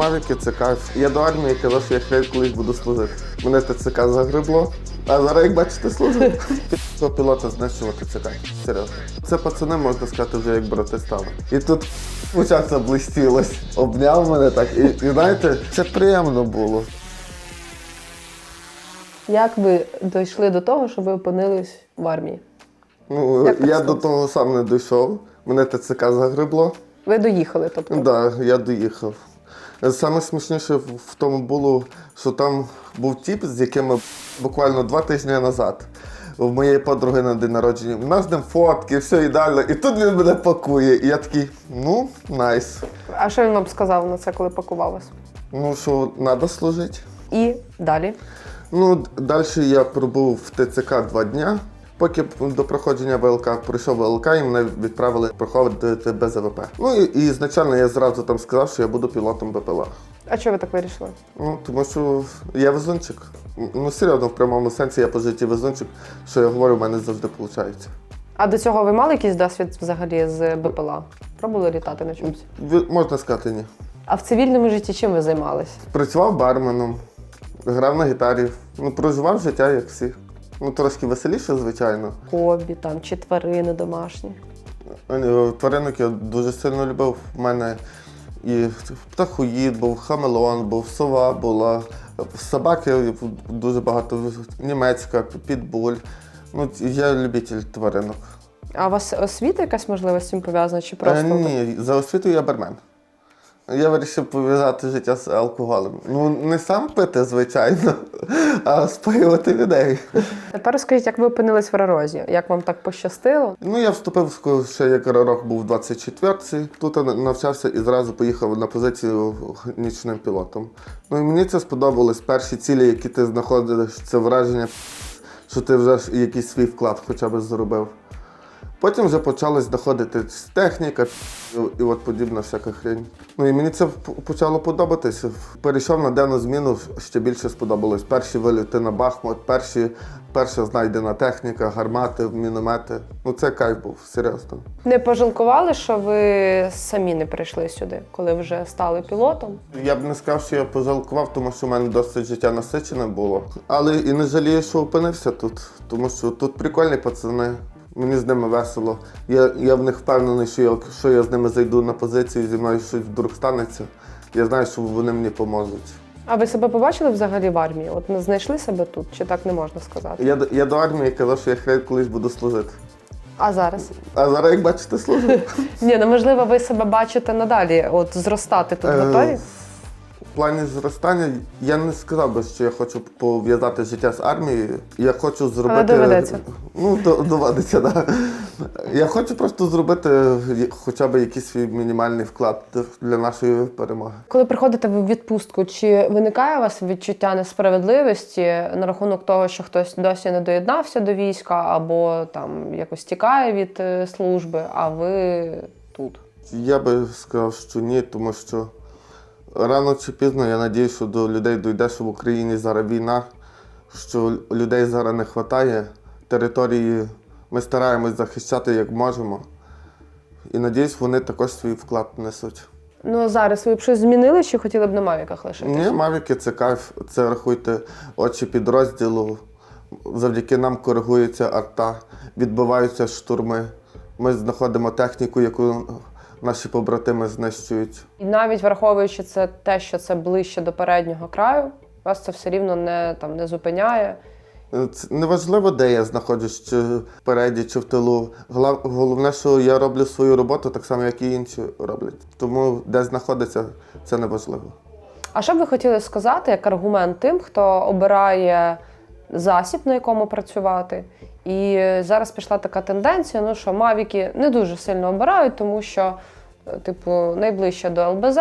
Мавіки це кайф. Я до армії казав, що я хрен колись буду служити. Мене ТЦК загребло, а зараз, як бачите, служу. Цього пілота знищувати це кайф. Серйозно. Це пацани, можна сказати, вже як брати стали. І тут почався блистілось. Обняв мене так. І, і знаєте, це приємно було. Як ви дійшли до того, що ви опинились в армії? Ну, Як так я до сталося? того сам не дійшов. Мене ТЦК загребло. Ви доїхали, тобто? Так, да, я доїхав. Саме смішніше в тому було, що там був тіп, з яким буквально два тижні назад. В моєї подруги на день народження. У нас ним фотки, все ідеально. І тут він мене пакує. І я такий, ну, найс. А що він вам сказав на це, коли пакував вас? Ну що, треба служити. І далі. Ну, далі я пробув в ТЦК два дня. Поки до проходження ВЛК пройшов ВЛК, і мене відправили проходити БЗВП. Ну і, і ізначально я зразу там сказав, що я буду пілотом БПЛА. А чого ви так вирішили? Ну, тому що я везунчик. Ну, серйозно, в прямому сенсі я по житті везунчик, що я говорю, в мене завжди виходить. А до цього ви мали якийсь досвід взагалі з БПЛА? Пробували літати на чомусь? Ви- Можна сказати, ні. А в цивільному житті чим ви займались? Працював барменом, грав на гітарі, ну, проживав життя, як всі. Ну, трошки веселіше, звичайно. Хобі там чи тварини домашні? Е, Тваринок я дуже сильно любив. У мене і птахоїд був, хамелеон був, сова була, собаки дуже багато, німецька, підбуль. Ну, я любитель тваринок. А у вас освіта якась можливо з цим пов'язана? Чи Е, ні, за освітою я бармен. Я вирішив пов'язати життя з алкоголем. Ну, не сам пити, звичайно, а споювати людей. тепер розкажіть, як ви опинились в Рарозі? Як вам так пощастило? Ну, я вступив ще як рок був в 24-ці. Тут я навчався і зразу поїхав на позицію нічним пілотом. Ну і мені це сподобалось. Перші цілі, які ти знаходиш, це враження, що ти вже якийсь свій вклад хоча б зробив. Потім вже почалась доходити техніка і от подібна всяка хрень. Ну і мені це почало подобатися. Перейшов на денну зміну, ще більше сподобалось. Перші виліти на Бахмут, перші, перша знайдена техніка, гармати, міномети. Ну це кайф був, серйозно. Не пожалкували, що ви самі не прийшли сюди, коли вже стали пілотом? Я б не сказав, що я пожалкував, тому що в мене досить життя насичене було. Але і не жалію, що опинився тут, тому що тут прикольні пацани. Мені з ними весело. Я, я в них впевнений, що якщо я з ними зайду на позицію, зі мною щось вдруг станеться, я знаю, що вони мені поможуть. А ви себе побачили взагалі в армії? От не знайшли себе тут, чи так не можна сказати? Я, я до армії казав, що я хрен колись буду служити. А зараз? А зараз, як бачите, служу. Ні, ну можливо, ви себе бачите надалі, от зростати тут Е, готові? В плані зростання я не сказав би, що я хочу пов'язати життя з армією. Я хочу зробити. доведеться. Ну, до- доведеться, так. Да. Я хочу просто зробити хоча б якийсь свій мінімальний вклад для нашої перемоги. Коли приходите ви в відпустку, чи виникає у вас відчуття несправедливості на рахунок того, що хтось досі не доєднався до війська, або там якось тікає від е, служби, а ви тут? Я би сказав, що ні, тому що рано чи пізно я надіюсь, що до людей дійде, що в Україні зараз війна, що людей зараз не вистачає. Території ми стараємось захищати як можемо. І надіюсь, вони також свій вклад несуть. Ну зараз ви б щось змінили, чи хотіли б на мавіках лишитись? Ні, мавіки це кайф, це рахуйте очі підрозділу. Завдяки нам коригується арта, відбиваються штурми. Ми знаходимо техніку, яку наші побратими знищують. І навіть враховуючи це те, що це ближче до переднього краю, вас це все рівно не там не зупиняє. Це неважливо, де я знаходжусь, чи впереді, чи в тилу. Головне, що я роблю свою роботу так само, як і інші роблять. Тому де знаходиться, це не важливо. А що б ви хотіли сказати як аргумент тим, хто обирає засіб, на якому працювати? І зараз пішла така тенденція, ну що мавіки не дуже сильно обирають, тому що, е, типу, найближче до ЛБЗ,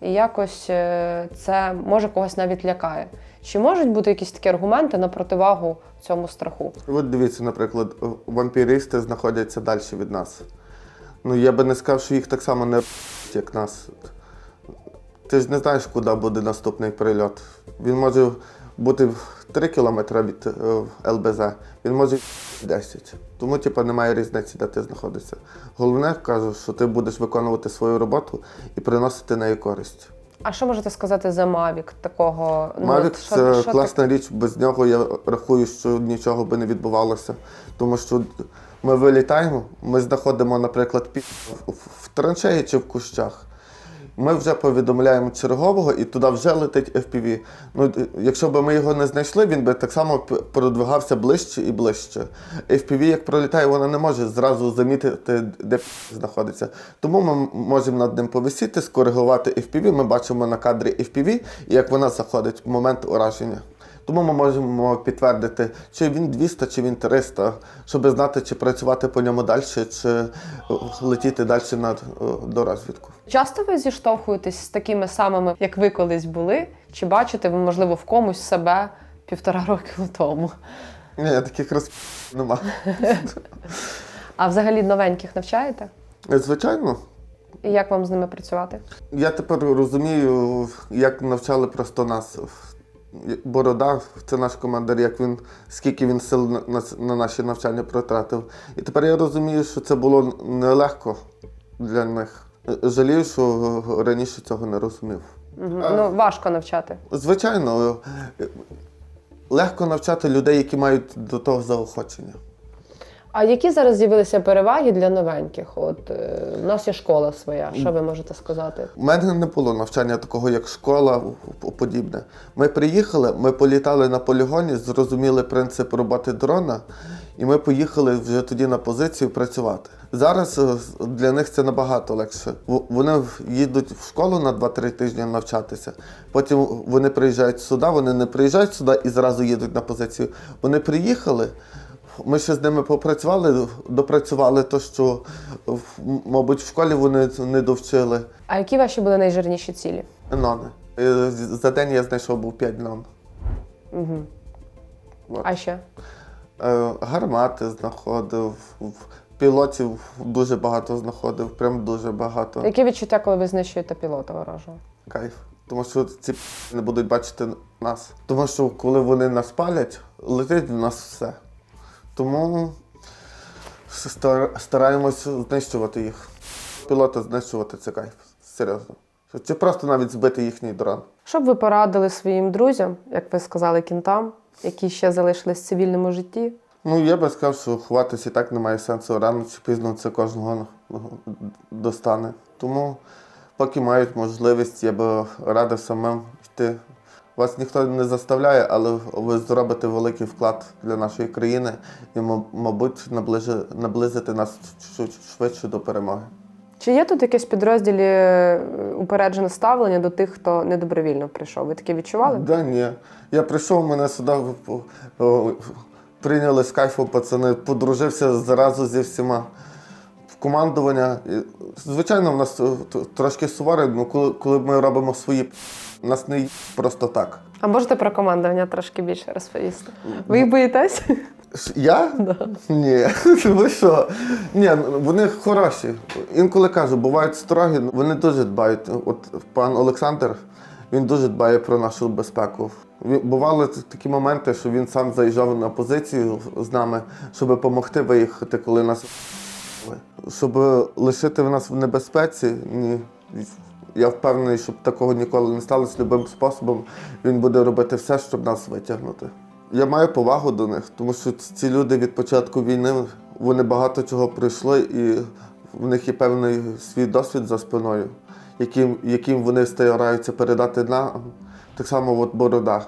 і якось е, це може когось навіть лякає. Чи можуть бути якісь такі аргументи на противагу цьому страху? От дивіться, наприклад, вампіристи знаходяться далі від нас. Ну, я би не сказав, що їх так само не як нас. Ти ж не знаєш, куди буде наступний прильот. Він може бути в 3 кілометри від е, ЛБЗ, він може 10. Тому, типу, немає різниці, де ти знаходишся. Головне, кажу, що ти будеш виконувати свою роботу і приносити неї користь. А що можете сказати за Mavic такого? ну, Mavic це що класна річ, без нього я рахую, що нічого би не відбувалося. Тому що ми вилітаємо, ми знаходимо, наприклад, пі- в- в траншеї чи в кущах. Ми вже повідомляємо чергового і туди вже летить FPV. Ну, якщо б ми його не знайшли, він би так само продвигався ближче і ближче. FPV, як пролітає, вона не може зразу замітити, де знаходиться. Тому ми можемо над ним повисіти, скоригувати FPV. Ми бачимо на кадрі FPV, і як вона заходить в момент ураження. Тому ми можемо підтвердити, чи він 200, чи він 300, щоб знати, чи працювати по ньому далі, чи е, летіти далі на, е, до розвідку. Часто ви зіштовхуєтесь з такими самими, як ви колись були? Чи бачите ви, можливо, в комусь себе півтора роки тому? Ні, таких роз нема. А взагалі новеньких навчаєте? Звичайно, І як вам з ними працювати? я тепер розумію, як навчали просто нас. Борода, це наш командир, як він, скільки він сил на, на, на наші навчання протратив. І тепер я розумію, що це було нелегко для них. Жалію, що раніше цього не розумів. Мгм. Ну, важко навчати. Звичайно, е, легко навчати людей, які мають до того заохочення. А які зараз з'явилися переваги для новеньких? От е, у нас є школа своя. Що ви можете сказати? У мене не було навчання такого, як школа, подібне. Ми приїхали, ми політали на полігоні, зрозуміли принцип роботи дрона, і ми поїхали вже тоді на позицію працювати. Зараз е, для них це набагато легше. Вони їдуть в школу на 2-3 тижні навчатися. Потім вони приїжджають сюди, вони не приїжджають сюди і зразу їдуть на позицію. Вони приїхали. Ми ще з ними попрацювали, допрацювали те, що, мабуть, в школі вони не довчили. А які ваші були найжирніші цілі? Нони. Е, За день я знайшов був 5 нон. Угу. От. А ще? Е, Гармати знаходив, пілотів дуже багато знаходив, прям дуже багато. Яке відчуття, коли ви знищуєте пілота ворожого? Кайф. Тому що ці не будуть бачити нас. Тому що коли вони нас палять, летить в нас все. Тому стараємось знищувати їх. Пілота знищувати це кайф. Серйозно. Чи просто навіть збити їхній дрон. Що б ви порадили своїм друзям, як ви сказали, кінтам, які ще залишились в цивільному житті? Ну, я би сказав, що ховатися і так немає сенсу. Рано чи пізно це кожного достане. Тому, поки мають можливість, я би радив самим йти. Вас ніхто не заставляє, але ви зробите великий вклад для нашої країни і, мабуть, наблизите нас швидше до перемоги. Чи є тут якесь підрозділі е, упереджене ставлення до тих, хто недобровільно прийшов? Ви таке відчували? Да, ні. Я прийшов, мене сюди о, о, прийняли з кайфу пацани, подружився зразу зі всіма. Командування. Звичайно, в нас е, трошки суворе, ну коли, коли ми робимо свої, нас не просто так. А можете про командування трошки більше розповісти? Ви їх боїтесь? Я? Ні. Ви що? Ні, ну, вони хороші. Інколи кажу, бувають строгі, вони дуже дбають. От пан Олександр, він дуже дбає про нашу безпеку. Бували такі моменти, що він сам заїжджав на позицію з нами, щоб допомогти виїхати, коли нас щоб лишити нас в небезпеці. Ні. Я впевнений, щоб такого ніколи не сталося любим способом. Він буде робити все, щоб нас витягнути. Я маю повагу до них, тому що ці люди від початку війни вони багато чого пройшли, і в них є певний свій досвід за спиною, яким, яким вони стараються передати нам. Так само от Борода.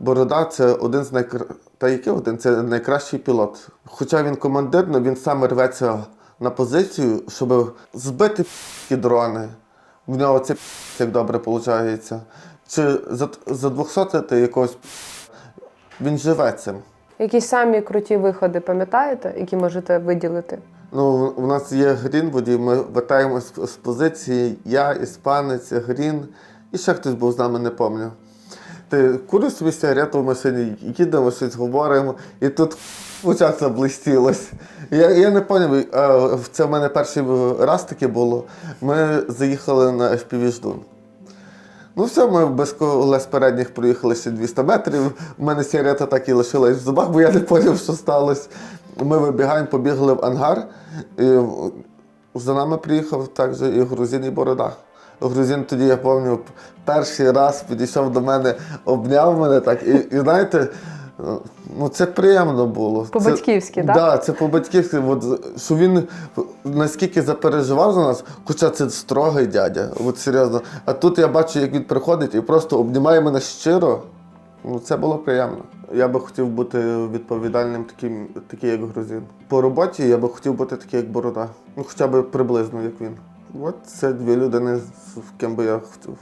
Борода це один з найкра... Та який один? Це найкращий пілот. Хоча він командир, але він саме рветься на позицію, щоб збити дрони. В нього це як добре виходить. Чи за, за 200 якогось він живе цим. Якісь самі круті виходи пам'ятаєте, які можете виділити? Ну, у нас є Грінвуді, ми вертаємось з позиції. я, іспанець, Грін, і ще хтось був з нами, не пам'ятаю. Ти куриш собі сигарету в машині, їдемо щось говоримо, і тут в очах заблистілось. Я, я не пам'ятаю, це в мене перший раз таке було. Ми заїхали на FPV ждун. Ну все, ми без колес передніх проїхали ще 200 метрів. У мене сигарета так і лишилась в зубах, бо я не зрозумів, що сталося. Ми вибігаємо, побігли в ангар. І за нами приїхав також і грузин, і борода. Грузин тоді, я пам'ятаю, перший раз підійшов до мене, обняв мене так. І, і знаєте, ну це приємно було. По-батьківськи, так? Да, це по-батьківськи. Що він наскільки запереживав за нас, хоча це строгий дядя, от серйозно. А тут я бачу, як він приходить і просто обнімає мене щиро. Ну, це було приємно. Я би хотів бути відповідальним, таким, такий, як грузин. По роботі я би хотів бути такий, як борода. Ну, хоча б приблизно, як він. От це дві людини, з ким би я хотів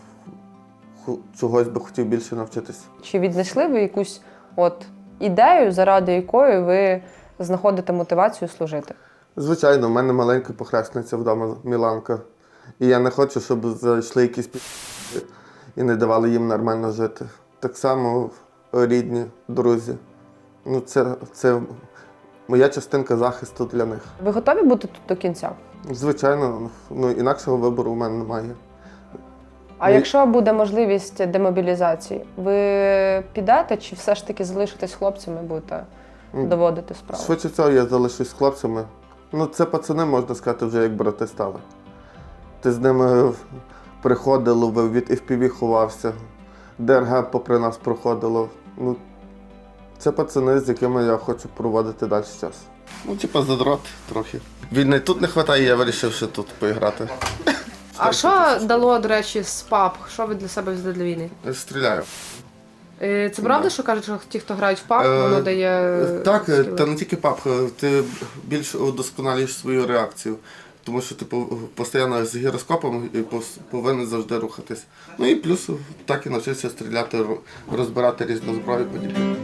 чогось би хотів більше навчитися. Чи віднайшли ви якусь от ідею, заради якої ви знаходите мотивацію служити? Звичайно, в мене маленька похресниця вдома Міланка. І я не хочу, щоб зайшли якісь пі... і не давали їм нормально жити. Так само рідні, друзі. Ну, це, це моя частинка захисту для них. Ви готові бути тут до кінця? Звичайно, ну інакшого вибору у мене немає. А Ні. якщо буде можливість демобілізації, ви підете чи все ж таки залишитесь хлопцями, будете доводити справу? Швидше всього, я залишусь з хлопцями. Ну, це пацани, можна сказати, вже як брати стали. Ти з ними приходив, від FPV ховався, ДРГ попри нас проходило. Ну, це пацани, з якими я хочу проводити далі час. Ну, типа задрот трохи. Війни тут не вистачає, я вирішив ще тут поіграти. А що дало, до речі, з паб? Що ви для себе взяли для війни? Стріляю. Е, Це правда, Да. що кажуть, що ті, хто грають в паб, Е, воно дає. Так, е, скіли? та не тільки пап, е, ти більш удосконалюєш свою реакцію. Тому що ти пов- постійно з гіроскопом і пос- повинен завжди рухатись. Ну і плюс так і навчився стріляти, ро- розбирати різну зброю подібне.